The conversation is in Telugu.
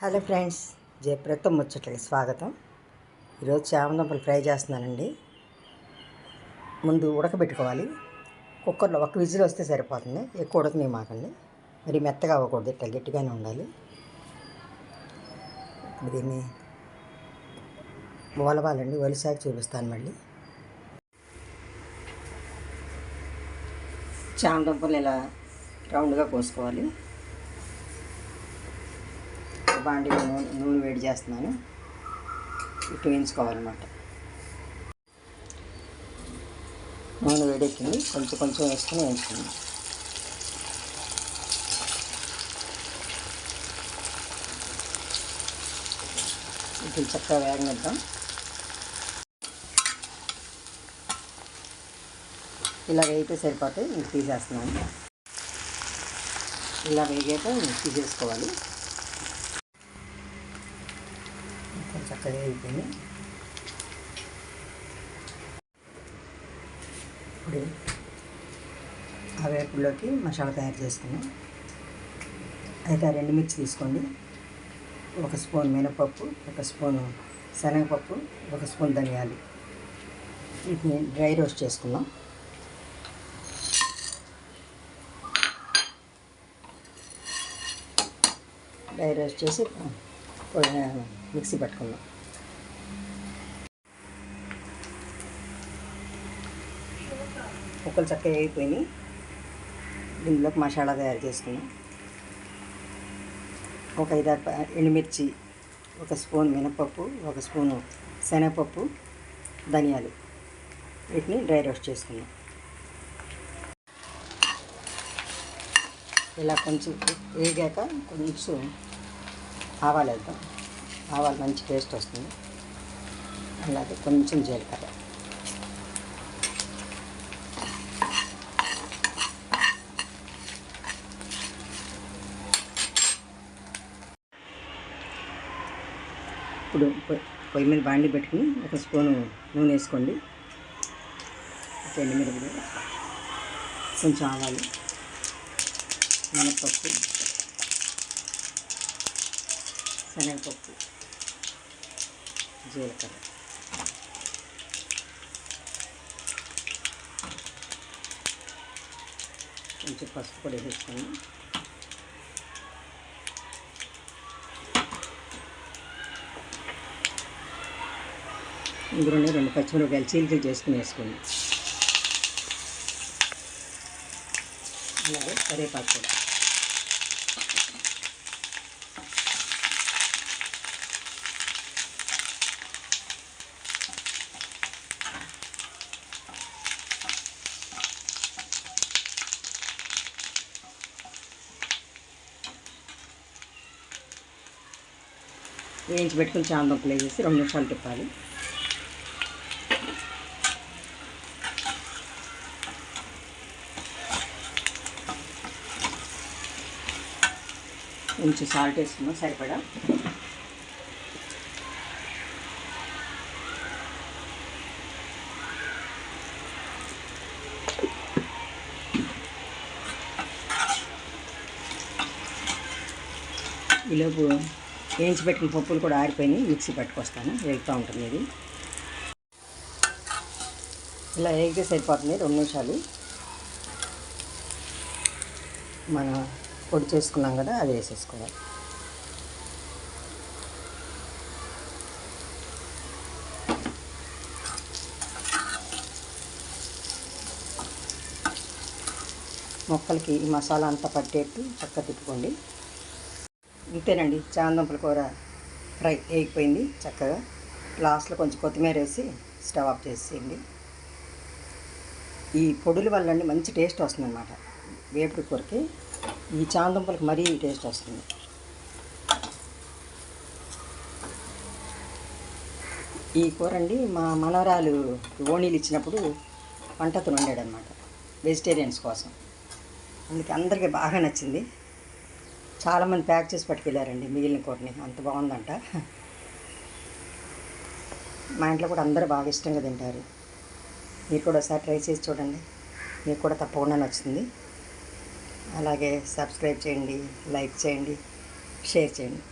హలో ఫ్రెండ్స్ జయప్రతం ముచ్చట్లకి స్వాగతం. ఈరోజు చామదుంపలు ఫ్రై చేస్తున్నానండి. ముందు ఉడకబెట్టుకోవాలి. కుక్కర్లో ఒక విజిల్ వస్తే సరిపోతుంది. ఎక్కువ ఉడకని మాకండి. మరి మెత్తగా అవ్వకూడదు ఇట్లా గట్టిగానే ఉండాలి. ఇప్పుడు దీన్ని వలవాలండి ఒలిసాక చూపిస్తాను మళ్ళీ. చామదుంపలు ఇలా రౌండ్గా కోసుకోవాలి. బాండి నూనె నూనె వేడి చేస్తున్నాను. ఇటు వేయించుకోవాలన్నమాట. నూనె వేడెక్కింది. కొంచెం కొంచెం వేసుకుని వేయించుకున్నాను ఇప్పుడు చక్కగా వేగనిద్దాం. ఇలా వేయితే సరిపోతాయి. ఇంక తీసేస్తున్నాను. ఇలా వేగాక తీసేసుకోవాలి. చక్కగా అయిపోయింది ఇప్పుడు ఆ వేపుల్లోకి మసాలా తయారు చేసుకున్నాం. అయితే ఆ రెండు మిర్చి తీసుకోండి. ఒక స్పూన్ మినపప్పు ఒక స్పూను శనగపప్పు ఒక స్పూన్ ధనియాలు. వీటిని డ్రై రోస్ట్ చేసుకున్నాం డ్రై రోస్ట్ చేసి మిక్సీ పట్టుకున్నాం ముక్కలు చక్కగా అయిపోయినాయి. దీనిలోకి మసాలా తయారు చేసుకున్నాం. ఒక ఐదారు ఎండుమిర్చి ఒక స్పూన్ మినపప్పు ఒక స్పూను శనగపప్పు ధనియాలు. వీటిని డ్రై రోస్ట్ చేసుకున్నాం. ఇలా కొంచెం వేగాక కొంచెం ఆవాలు వేద్దాం. ఆవాలు మంచి టేస్ట్ వస్తుంది. అలాగే కొంచెం జీలకర్ర. ఇప్పుడు పొయ్యి- పొయ్యి మీద బాండి పెట్టుకుని ఒక స్పూను నూనె వేసుకోండి. ఒక కొంచెం ఆవాలు మినపప్పు శనగపప్పు జీలకర్ర. కొంచెం పసుపు కూడా వేసుకోండి ఇందులోనే రెండు పచ్చిమిరపకాయలు చీలికలు చేసుకుని వేసుకోండి. అలాగే కరివేపాకు కూడా. వేయించి పెట్టుకుని చాందంపులు వేసేసి రెండు నిమిషాలు తిప్పాలి. కొంచెం సాల్ట్ వేసుకున్నాం సరిపడా? ఈలోపు వేయించి పెట్టిన పప్పులు కూడా ఆరిపోయినాయి మిక్సీ పట్టుకొస్తాను వెళ్తూ ఉంటుంది ఇది. ఇలా వేగితే సరిపోతుంది రెండు నిమిషాలు. మన పొడి చేసుకున్నాం కదా అది వేసేసుకోవాలి. మొక్కలకి ఈ మసాలా అంతా పట్టేట్టు చక్కగా తిప్పుకోండి. ఇంతేనండి చాందంపుల కూర ఫ్రై అయిపోయింది చక్కగా. లాస్ట్లో కొంచెం కొత్తిమీర వేసి స్టవ్ ఆఫ్ చేసేయండి. ఈ పొడుల వల్ల మంచి టేస్ట్ వస్తుందన్నమాట. వేపుడు కూరకి ఈ చామందుంపలకి మరీ టేస్ట్ వస్తుంది. ఈ కూర అండి మా మనవరాలు ఓణీలు ఇచ్చినప్పుడు వంటతో వండాడనమాట వెజిటేరియన్స్ కోసం. అందుకే అందరికీ బాగా నచ్చింది. చాలామంది ప్యాక్ చేసి పట్టుకెళ్ళారండి మిగిలిన కూరని అంత బాగుందంట. మా ఇంట్లో కూడా అందరూ బాగా ఇష్టంగా తింటారు. మీరు కూడా ఒకసారి ట్రై చేసి చూడండి. మీకు కూడా తప్పకుండా నచ్చుతుంది. అలాగే సబ్స్క్రైబ్ చేయండి లైక్ చేయండి షేర్ చేయండి.